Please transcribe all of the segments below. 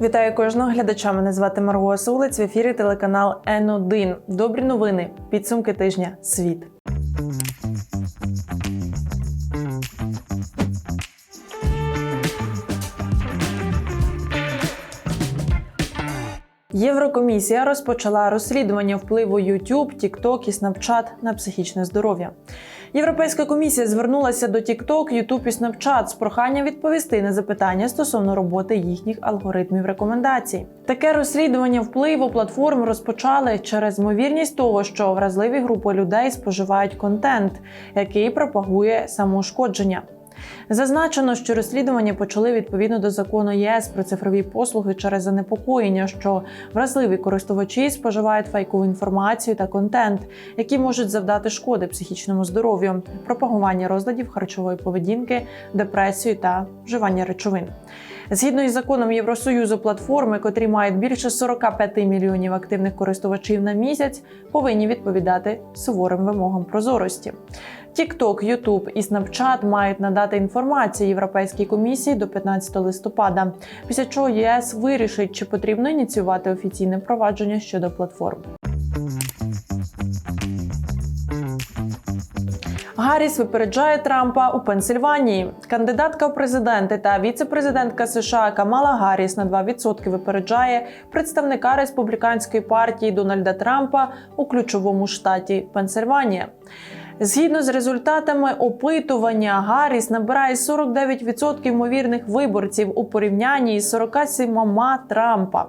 Вітаю кожного глядача. Мене звати Марго Сулець. В ефірі телеканал Н1. Добрі новини. Підсумки тижня. Світ. Єврокомісія розпочала розслідування впливу YouTube, TikTok і Snapchat на психічне здоров'я. Європейська комісія звернулася до TikTok, YouTube і Snapchat з проханням відповісти на запитання стосовно роботи їхніх алгоритмів рекомендацій. Таке розслідування впливу платформ розпочали через ймовірність того, що вразливі групи людей споживають контент, який пропагує самоушкодження. Зазначено, що розслідування почали відповідно до закону ЄС про цифрові послуги через занепокоєння, що вразливі користувачі споживають фейкову інформацію та контент, які можуть завдати шкоди психічному здоров'ю, пропагування розладів харчової поведінки, депресію та вживання речовин. Згідно із законом Євросоюзу, платформи, котрі мають більше 45 мільйонів активних користувачів на місяць, повинні відповідати суворим вимогам прозорості. TikTok, YouTube і Snapchat мають надати інформацію Європейській комісії до 15 листопада, після чого ЄС вирішить, чи потрібно ініціювати офіційне провадження щодо платформ. Гарріс випереджає Трампа у Пенсильванії. Кандидатка у президенти та віце-президентка США Камала Гарріс на 2% випереджає представника республіканської партії Дональда Трампа у ключовому штаті Пенсильванія. Згідно з результатами опитування, Гарріс набирає 49% ймовірних виборців у порівнянні із 47 Трампа.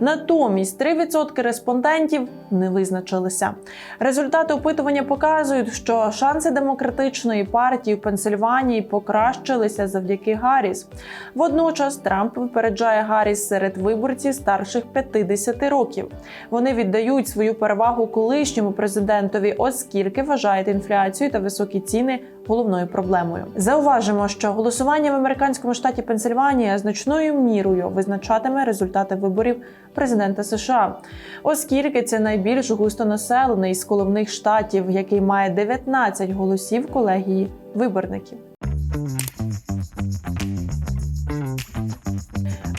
Натомість 3% респондентів не визначилися. Результати опитування показують, що шанси демократичної партії в Пенсильванії покращилися завдяки Гарріс. Водночас Трамп випереджає Гарріс серед виборців старших 50 років. Вони віддають свою перевагу колишньому президентові, оскільки вважають інфляцію та високі ціни головною проблемою. Зауважимо, що голосування в американському штаті Пенсильванія значною мірою визначатиме результати виборів президента США, оскільки це найбільш густонаселений з головних штатів, який має 19 голосів колегії виборників.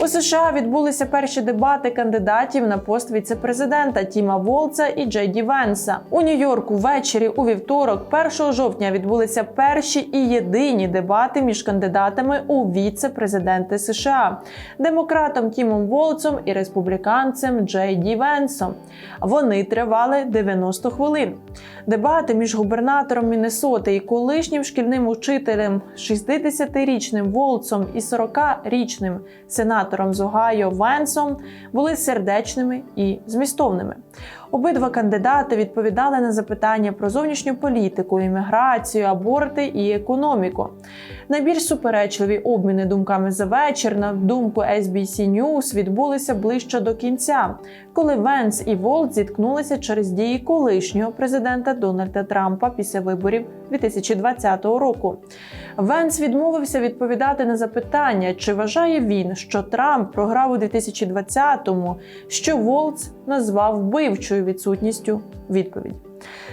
США відбулися перші дебати кандидатів на пост віце-президента Тіма Волца і Джей Ді Венса. У Нью-Йорку ввечері у вівторок, 1 жовтня, відбулися перші і єдині дебати між кандидатами у віце-президенти США демократом Тімом Волцом і республіканцем Джей Ді Венсом. Вони тривали 90 хвилин. Дебати між губернатором Міннесоти і колишнім шкільним учителем, 60-річним Волцом і 40-річним сенатором з Огайо Венсом були сердечними і змістовними. Обидва кандидати відповідали на запитання про зовнішню політику, імміграцію, аборти і економіку. Найбільш суперечливі обміни думками за вечір, на думку SBC News, відбулися ближче до кінця, коли Венс і Волт зіткнулися через дії колишнього президента Дональда Трампа після виборів 2020 року. Венс відмовився відповідати на запитання, чи вважає він, що Трамп програв у 2020-му, що Волц назвав вбивчою відсутністю відповіді.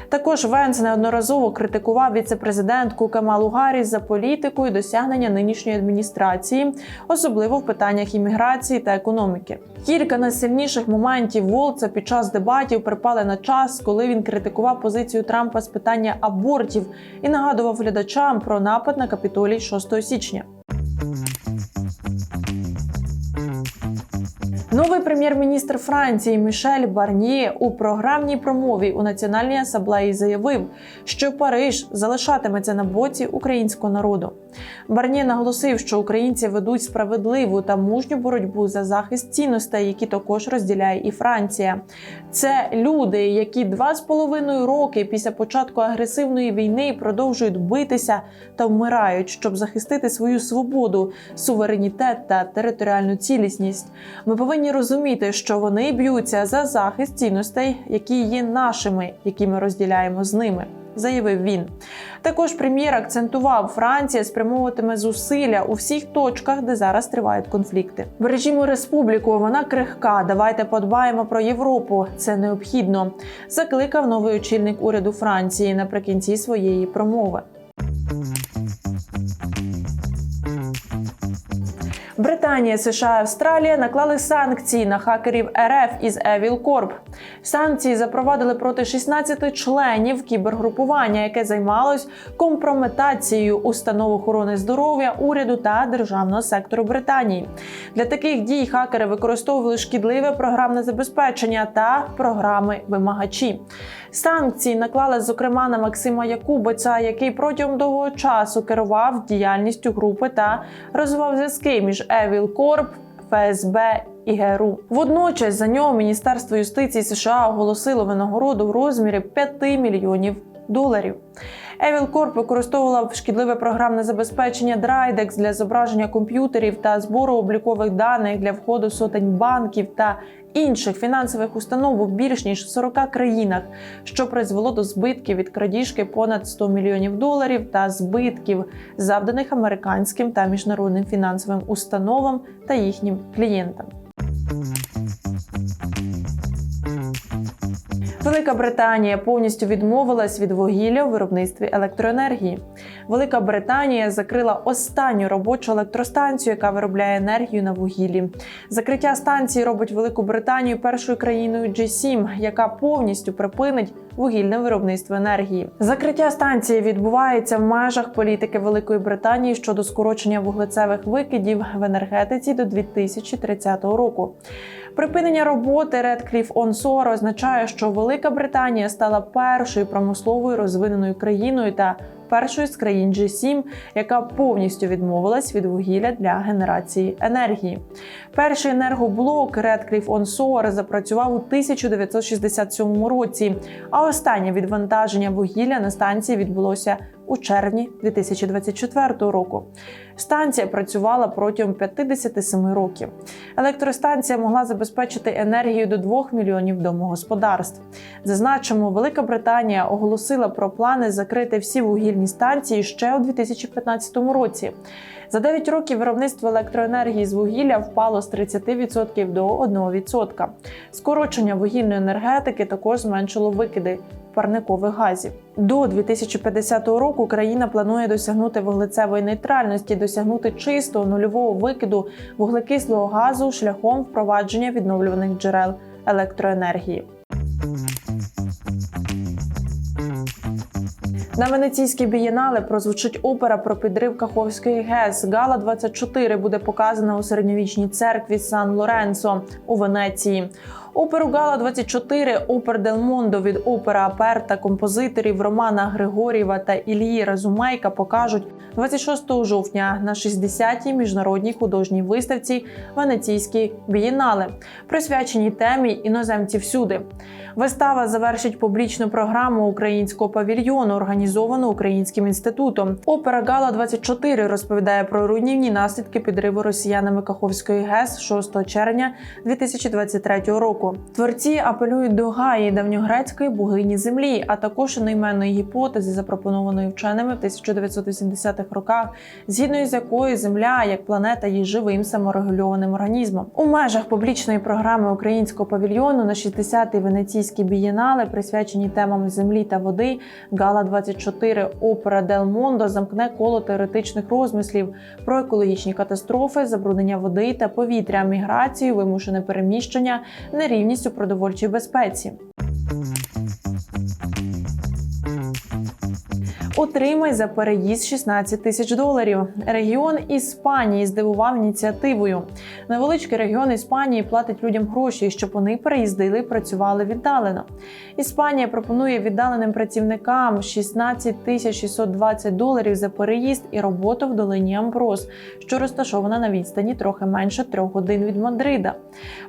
Також Венс неодноразово критикував віцепрезидентку Камалу Гарріс за політику і досягнення нинішньої адміністрації, особливо в питаннях імміграції та економіки. Кілька найсильніших моментів Волца під час дебатів припали на час, коли він критикував позицію Трампа з питання абортів і нагадував глядачам про напад на капітолій 6 січня. Новий прем'єр-міністр Франції Мішель Барніє у програмній промові у Національній асамблеї заявив, що Париж залишатиметься на боці українського народу. Барніє наголосив, що українці ведуть справедливу та мужню боротьбу за захист цінностей, які також розділяє і Франція. Це люди, які два з половиною роки після початку агресивної війни продовжують битися та вмирають, щоб захистити свою свободу, суверенітет та територіальну цілісність. Ми повинні розуміти, що вони б'ються за захист цінностей, які є нашими, які ми розділяємо з ними. Заявив він. Також прем'єр акцентував, Франція спрямовуватиме зусилля у всіх точках, де зараз тривають конфлікти. Бережімо республіку, вона крихка. Давайте подбаємо про Європу. Це необхідно. Закликав новий очільник уряду Франції наприкінці своєї промови. Британія, США, Австралія наклали санкції на хакерів РФ із Evil Corp. Санкції запровадили проти 16 членів кібергрупування, яке займалось компрометацією установ охорони здоров'я, уряду та державного сектору Британії. Для таких дій хакери використовували шкідливе програмне забезпечення та програми вимагачі. Санкції наклали зокрема на Максима Якубиця, який протягом довгого часу керував діяльністю групи та розвивав зв'язки між Evil Corp, ФСБ і ГРУ. Водночас за нього Міністерство юстиції США оголосило винагороду в розмірі 5 мільйонів доларів. Евілкорп використовувала шкідливе програмне забезпечення Drydex для зображення комп'ютерів та збору облікових даних для входу сотень банків та інших фінансових установ у більш ніж 40 країнах, що призвело до збитків від крадіжки понад 100 мільйонів доларів та збитків, завданих американським та міжнародним фінансовим установам та їхнім клієнтам. Велика Британія повністю відмовилась від вугілля у виробництві електроенергії. Велика Британія закрила останню робочу електростанцію, яка виробляє енергію на вугіллі. Закриття станції робить Велику Британію першою країною G7, яка повністю припинить вугільне виробництво енергії. Закриття станції відбувається в межах політики Великої Британії щодо скорочення вуглецевих викидів в енергетиці до 2030 року. Припинення роботи Redcliffe Onshore означає, що Велика Британія стала першою промисловою розвиненою країною та першою з країн G7, яка повністю відмовилась від вугілля для генерації енергії. Перший енергоблок Redcliffe Onshore запрацював у 1967 році, а останнє відвантаження вугілля на станції відбулося у червні 2024 року. Станція працювала протягом 57 років. Електростанція могла забезпечити енергію до 2 мільйонів домогосподарств. Зазначимо, Велика Британія оголосила про плани закрити всі вугільні станції ще у 2015 році. За 9 років виробництво електроенергії з вугілля впало з 30% до 1%. Скорочення вугільної енергетики також зменшило викиди парникових газів. До 2050 року країна планує досягнути вуглецевої нейтральності, досягнути чистого нульового викиду вуглекислого газу шляхом впровадження відновлюваних джерел електроенергії. На Венеційській бієнале прозвучить опера про підрив Каховської ГЕС. Гала 24 буде показана у середньовічній церкві Сан Лоренцо у Венеції. Оперу Гала 24 опер Дел Мондо від опера Аперта композиторів Романа Григорєва та Ілії Разумейка покажуть 26 жовтня на 60-й міжнародній художній виставці Венеційські бієнале, присвяченій темі іноземці всюди. Вистава завершить публічну програму українського павільйону, організовану Українським інститутом. Опера Гала 24 розповідає про руйнівні наслідки підриву росіянами Каховської ГЕС 6 червня 2023 року. Творці апелюють до Гаї, давньогрецької богині землі, а також одноіменної гіпотези, запропонованої вченими в 1980-х роках, згідно з якою Земля як планета є живим саморегульованим організмом. У межах публічної програми українського павільйону на 60-й венеційській бієнале, присвячені темам землі та води, Гала 24 опера Дел Мондо замкне коло теоретичних розмислів про екологічні катастрофи, забруднення води та повітря, міграцію, вимушене переміщення, нерівність у продовольчій безпеці. Отримай за переїзд 16 тисяч доларів. Регіон Іспанії здивував ініціативою. Невеличкий регіон Іспанії платить людям гроші, щоб вони переїздили і працювали віддалено. Іспанія пропонує віддаленим працівникам 16 тисяч 620 доларів за переїзд і роботу в долині Амброс, що розташована на відстані трохи менше трьох годин від Мадрида.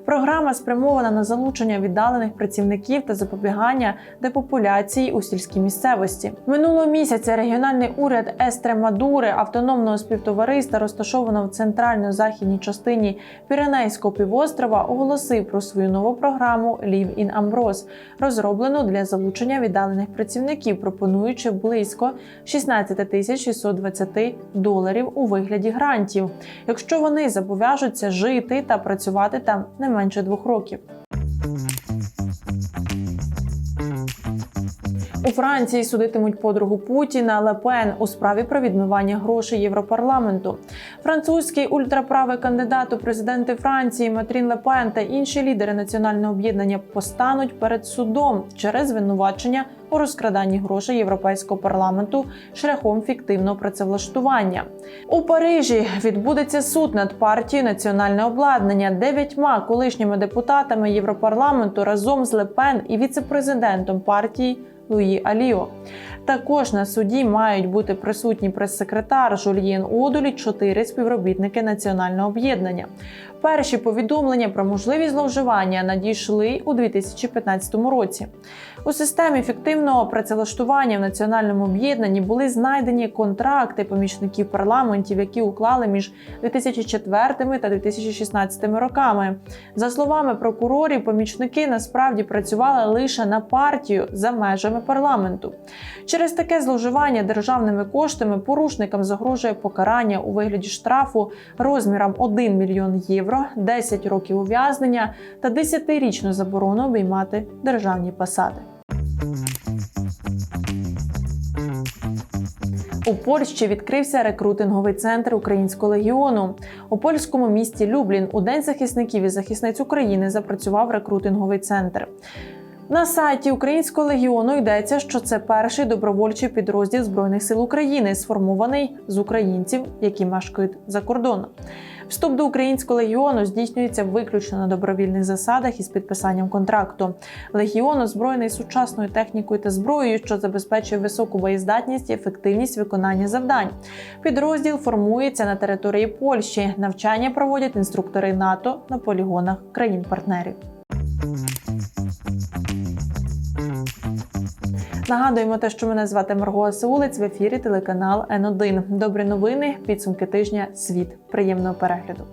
Програма спрямована на залучення віддалених працівників та запобігання депопуляції у сільській місцевості. Минулого місяця регіональний уряд Естремадури автономного співтовариства, розташованого в центрально-західній частині Піренейського півострова, оголосив про свою нову програму Live in Ambrose, розроблену для залучення віддалених працівників, пропонуючи близько 16 тисяч 620 доларів у вигляді грантів, якщо вони зобов'яжуться жити та працювати там не менше двох років. У Франції судитимуть подругу Путіна Лепен у справі про відмивання грошей Європарламенту. Французький ультраправий кандидат у президенти Франції Матрін Лепен та інші лідери національного об'єднання постануть перед судом через звинувачення у розкраданні грошей європейського парламенту шляхом фіктивного працевлаштування. У Парижі відбудеться суд над партією національне обладнання дев'ятьма колишніми депутатами Європарламенту разом з Лепен і віцепрезидентом партії. Луї Аліо. Також на суді мають бути присутні прес-секретар Жульєн Одолі, чотири співробітники національного об'єднання. Перші повідомлення про можливі зловживання надійшли у 2015 році. У системі фіктивного працевлаштування в національному об'єднанні були знайдені контракти помічників парламентів, які уклали між 2004 та 2016 роками. За словами прокурорів, помічники насправді працювали лише на партію за межами парламенту. Через таке зловживання державними коштами порушникам загрожує покарання у вигляді штрафу розміром 1 мільйон євро, 10 років ув'язнення та 10-річну заборону обіймати державні посади. У Польщі відкрився рекрутинговий центр українського легіону. У польському місті Люблін у День захисників і захисниць України запрацював рекрутинговий центр. На сайті Українського легіону йдеться, що це перший добровольчий підрозділ Збройних сил України, сформований з українців, які мешкають за кордоном. Вступ до українського легіону здійснюється виключно на добровільних засадах із підписанням контракту. Легіон озброєний сучасною технікою та зброєю, що забезпечує високу боєздатність і ефективність виконання завдань. Підрозділ формується на території Польщі. Навчання проводять інструктори НАТО на полігонах країн-партнерів. Нагадуємо те, що мене звати Марго Саулиць в ефірі телеканал Н1. Добрі новини, підсумки тижня. Світ. Приємного перегляду.